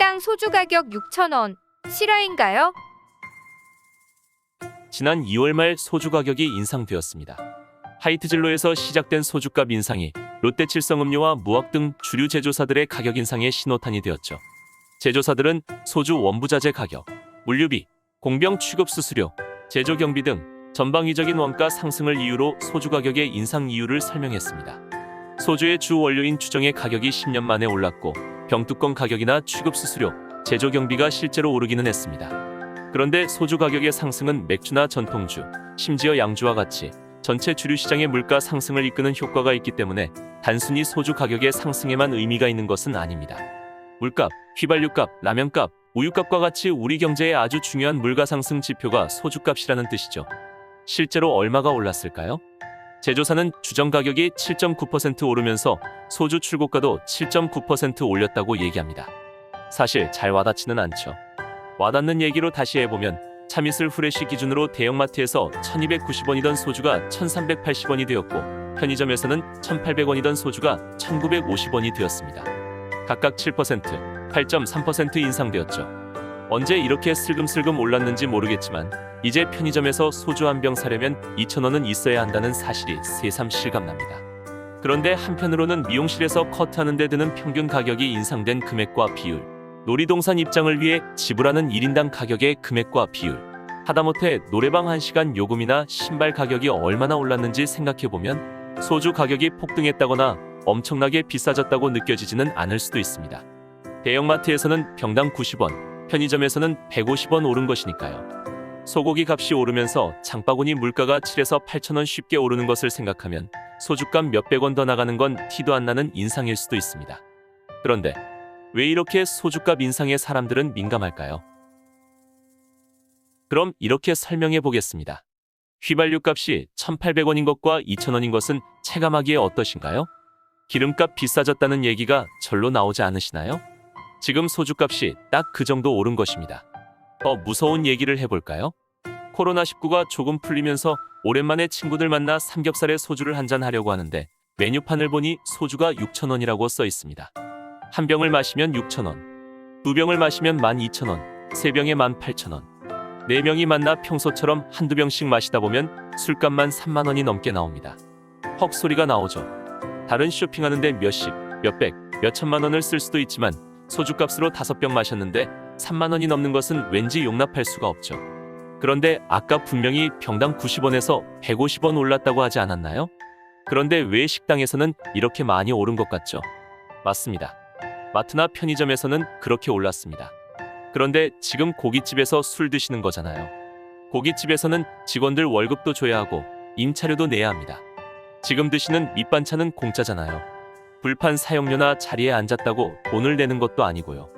식당 소주 가격 6,000원. 실화인가요? 지난 2월 말 소주 가격이 인상되었습니다. 하이트진로에서 시작된 소주값 인상이 롯데칠성음료와 무학 등 주류 제조사들의 가격 인상의 신호탄이 되었죠. 제조사들은 소주 원부자재 가격, 물류비, 공병 취급 수수료, 제조 경비 등 전방위적인 원가 상승을 이유로 소주 가격의 인상 이유를 설명했습니다. 소주의 주 원료인 추정의 가격이 10년 만에 올랐고 병뚜껑 가격이나 취급 수수료, 제조 경비가 실제로 오르기는 했습니다. 그런데 소주 가격의 상승은 맥주나 전통주, 심지어 양주와 같이 전체 주류 시장의 물가 상승을 이끄는 효과가 있기 때문에 단순히 소주 가격의 상승에만 의미가 있는 것은 아닙니다. 물값, 휘발유값, 라면값, 우유값과 같이 우리 경제에 아주 중요한 물가 상승 지표가 소주값이라는 뜻이죠. 실제로 얼마가 올랐을까요? 제조사는 주정 가격이 7.9% 오르면서 소주 출고가도 7.9% 올렸다고 얘기합니다. 사실 잘 와닿지는 않죠. 와닿는 얘기로 다시 해보면 참이슬 후레쉬 기준으로 대형마트에서 1290원이던 소주가 1380원이 되었고 편의점에서는 1800원이던 소주가 1950원이 되었습니다. 각각 7%, 8.3% 인상되었죠. 언제 이렇게 슬금슬금 올랐는지 모르겠지만 이제 편의점에서 소주 한 병 사려면 2,000원은 있어야 한다는 사실이 새삼 실감납니다. 그런데 한편으로는 미용실에서 커트하는 데 드는 평균 가격이 인상된 금액과 비율, 놀이동산 입장을 위해 지불하는 1인당 가격의 금액과 비율, 하다못해 노래방 1시간 요금이나 신발 가격이 얼마나 올랐는지 생각해보면 소주 가격이 폭등했다거나 엄청나게 비싸졌다고 느껴지지는 않을 수도 있습니다. 대형마트에서는 병당 90원, 편의점에서는 150원 오른 것이니까요. 소고기 값이 오르면서 장바구니 물가가 7에서 8천원 쉽게 오르는 것을 생각하면 소주값 몇백 원 더 나가는 건 티도 안 나는 인상일 수도 있습니다. 그런데 왜 이렇게 소주값 인상에 사람들은 민감할까요? 그럼 이렇게 설명해 보겠습니다. 휘발유 값이 1,800원인 것과 2,000원인 것은 체감하기에 어떠신가요? 기름값 비싸졌다는 얘기가 절로 나오지 않으시나요? 지금 소주값이 딱 그 정도 오른 것입니다. 더 무서운 얘기를 해볼까요? 코로나19가 조금 풀리면서 오랜만에 친구들 만나 삼겹살에 소주를 한잔 하려고 하는데 메뉴판을 보니 소주가 6,000원이라고 써 있습니다. 한 병을 마시면 6,000원, 두 병을 마시면 12,000원, 세 병에 18,000원. 네 명이 만나 평소처럼 한두 병씩 마시다 보면 술값만 3만 원이 넘게 나옵니다. 헉 소리가 나오죠. 다른 쇼핑하는데 몇십, 몇백, 몇천만 원을 쓸 수도 있지만 소주값으로 다섯 병 마셨는데 3만 원이 넘는 것은 왠지 용납할 수가 없죠. 그런데 아까 분명히 병당 90원에서 150원 올랐다고 하지 않았나요? 그런데 왜 식당에서는 이렇게 많이 오른 것 같죠? 맞습니다. 마트나 편의점에서는 그렇게 올랐습니다. 그런데 지금 고깃집에서 술 드시는 거잖아요. 고깃집에서는 직원들 월급도 줘야 하고 임차료도 내야 합니다. 지금 드시는 밑반찬은 공짜잖아요. 불판 사용료나 자리에 앉았다고 돈을 내는 것도 아니고요.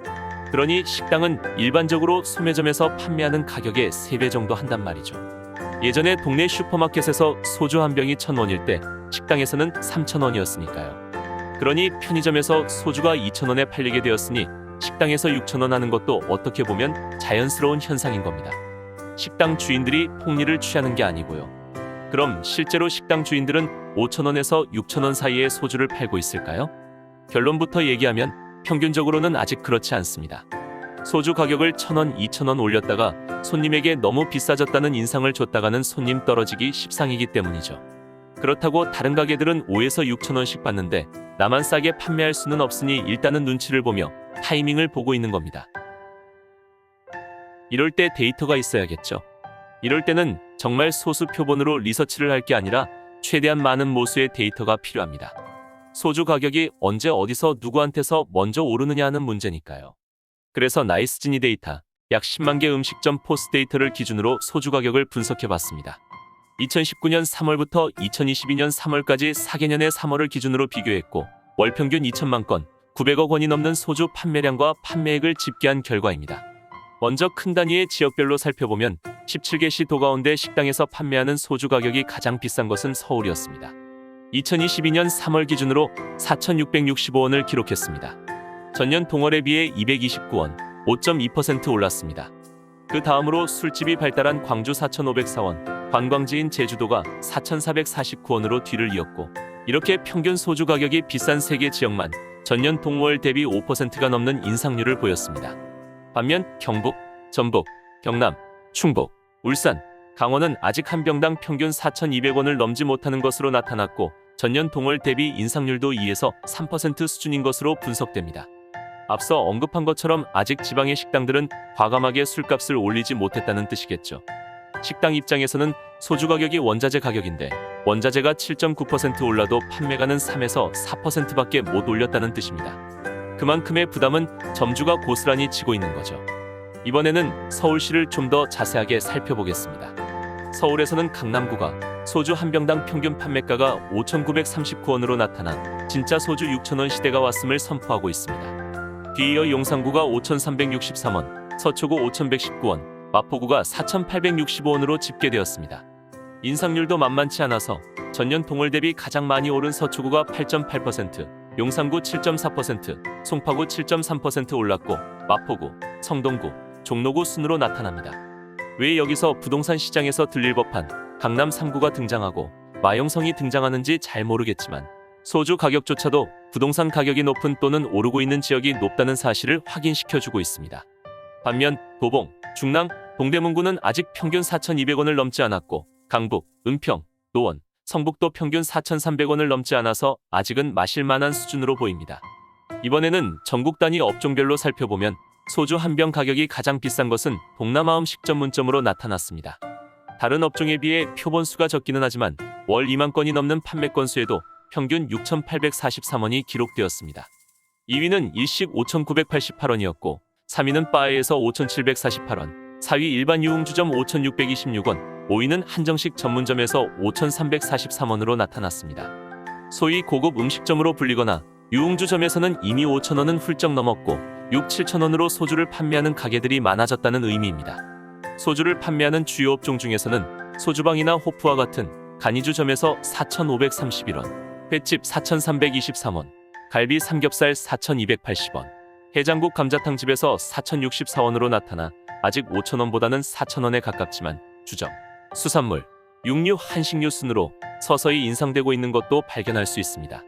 그러니 식당은 일반적으로 소매점에서 판매하는 가격의 3배 정도 한단 말이죠. 예전에 동네 슈퍼마켓에서 소주 한 병이 1,000원일 때 식당에서는 3,000원이었으니까요. 그러니 편의점에서 소주가 2,000원에 팔리게 되었으니 식당에서 6,000원 하는 것도 어떻게 보면 자연스러운 현상인 겁니다. 식당 주인들이 폭리를 취하는 게 아니고요. 그럼 실제로 식당 주인들은 5,000원에서 6,000원 사이에 소주를 팔고 있을까요? 결론부터 얘기하면 평균적으로는 아직 그렇지 않습니다. 소주 가격을 1,000원, 2,000원 올렸다가 손님에게 너무 비싸졌다는 인상을 줬다가는 손님 떨어지기 십상이기 때문이죠. 그렇다고 다른 가게들은 5에서 6,000원씩 받는데 나만 싸게 판매할 수는 없으니 일단은 눈치를 보며 타이밍을 보고 있는 겁니다. 이럴 때 데이터가 있어야겠죠. 이럴 때는 정말 소수 표본으로 리서치를 할 게 아니라 최대한 많은 모수의 데이터가 필요합니다. 소주 가격이 언제 어디서 누구한테서 먼저 오르느냐 하는 문제니까요. 그래서 나이스지니 데이터 약 10만 개 음식점 포스 데이터를 기준으로 소주 가격을 분석해 봤습니다. 2019년 3월부터 2022년 3월까지 4개년의 3월을 기준으로 비교했고 월 평균 2천만 건, 900억 원이 넘는 소주 판매량과 판매액을 집계한 결과입니다. 먼저 큰 단위의 지역별로 살펴보면 17개 도 가운데 식당에서 판매하는 소주 가격이 가장 비싼 것은 서울이었습니다. 2022년 3월 기준으로 4,665원을 기록했습니다. 전년 동월에 비해 229원, 5.2% 올랐습니다. 그 다음으로 술집이 발달한 광주 4,504원, 관광지인 제주도가 4,449원으로 뒤를 이었고 이렇게 평균 소주 가격이 비싼 세 개 지역만 전년 동월 대비 5%가 넘는 인상률을 보였습니다. 반면 경북, 전북, 경남, 충북, 울산, 강원은 아직 한 병당 평균 4,200원을 넘지 못하는 것으로 나타났고 전년 동월 대비 인상률도 2에서 3% 수준인 것으로 분석됩니다. 앞서 언급한 것처럼 아직 지방의 식당들은 과감하게 술값을 올리지 못했다는 뜻이겠죠. 식당 입장에서는 소주 가격이 원자재 가격인데 원자재가 7.9% 올라도 판매가는 3에서 4%밖에 못 올렸다는 뜻입니다. 그만큼의 부담은 점주가 고스란히 지고 있는 거죠. 이번에는 서울시를 좀 더 자세하게 살펴보겠습니다. 서울에서는 강남구가 소주 한 병당 평균 판매가가 5,939원으로 나타나 진짜 소주 6,000원 시대가 왔음을 선포하고 있습니다. 뒤이어 용산구가 5,363원, 서초구 5,119원, 마포구가 4,865원으로 집계되었습니다. 인상률도 만만치 않아서 전년 동월 대비 가장 많이 오른 서초구가 8.8%, 용산구 7.4%, 송파구 7.3% 올랐고 마포구, 성동구, 종로구 순으로 나타납니다. 왜 여기서 부동산 시장에서 들릴 법한 강남 3구가 등장하고 마용성이 등장하는지 잘 모르겠지만 소주 가격조차도 부동산 가격이 높은 또는 오르고 있는 지역이 높다는 사실을 확인시켜주고 있습니다. 반면 도봉, 중랑, 동대문구는 아직 평균 4,200원을 넘지 않았고 강북, 은평, 노원, 성북도 평균 4,300원을 넘지 않아서 아직은 마실 만한 수준으로 보입니다. 이번에는 전국 단위 업종별로 살펴보면 소주 한 병 가격이 가장 비싼 것은 동남아 음식 전문점으로 나타났습니다. 다른 업종에 비해 표본 수가 적기는 하지만 월 2만 건이 넘는 판매 건수에도 평균 6,843원이 기록되었습니다. 2위는 일식 5,988원이었고 3위는 바에에서 5,748원, 4위 일반 유흥주점 5,626원, 5위는 한정식 전문점에서 5,343원으로 나타났습니다. 소위 고급 음식점으로 불리거나 유흥주점에서는 이미 5,000원은 훌쩍 넘었고 6, 7,000원으로 소주를 판매하는 가게들이 많아졌다는 의미입니다. 소주를 판매하는 주요 업종 중에서는 소주방이나 호프와 같은 간이주점에서 4,531원, 횟집 4,323원, 갈비 삼겹살 4,280원, 해장국 감자탕집에서 4,064원으로 나타나 아직 5,000원보다는 4,000원에 가깝지만 주점, 수산물, 육류, 한식류 순으로 서서히 인상되고 있는 것도 발견할 수 있습니다.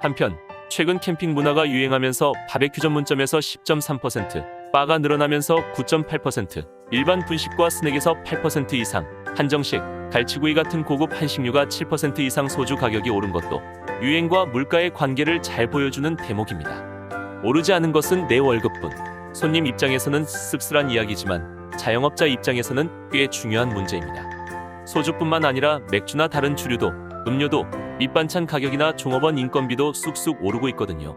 한편 최근 캠핑 문화가 유행하면서 바베큐 전문점에서 10.3%, 바가 늘어나면서 9.8%, 일반 분식과 스낵에서 8% 이상, 한정식, 갈치구이 같은 고급 한식류가 7% 이상 소주 가격이 오른 것도 유행과 물가의 관계를 잘 보여주는 대목입니다. 오르지 않은 것은 내 월급뿐. 손님 입장에서는 씁쓸한 이야기지만 자영업자 입장에서는 꽤 중요한 문제입니다. 소주뿐만 아니라 맥주나 다른 주류도, 음료도, 밑반찬 가격이나 종업원 인건비도 쑥쑥 오르고 있거든요.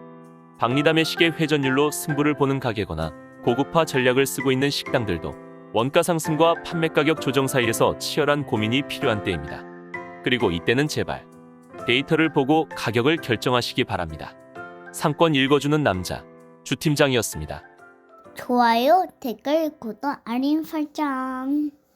박리담의 시계 회전율로 승부를 보는 가게거나 고급화 전략을 쓰고 있는 식당들도 원가 상승과 판매 가격 조정 사이에서 치열한 고민이 필요한 때입니다. 그리고 이때는 제발 데이터를 보고 가격을 결정하시기 바랍니다. 상권 읽어주는 남자 주 팀장이었습니다. 좋아요, 댓글, 구독, 알림 설정.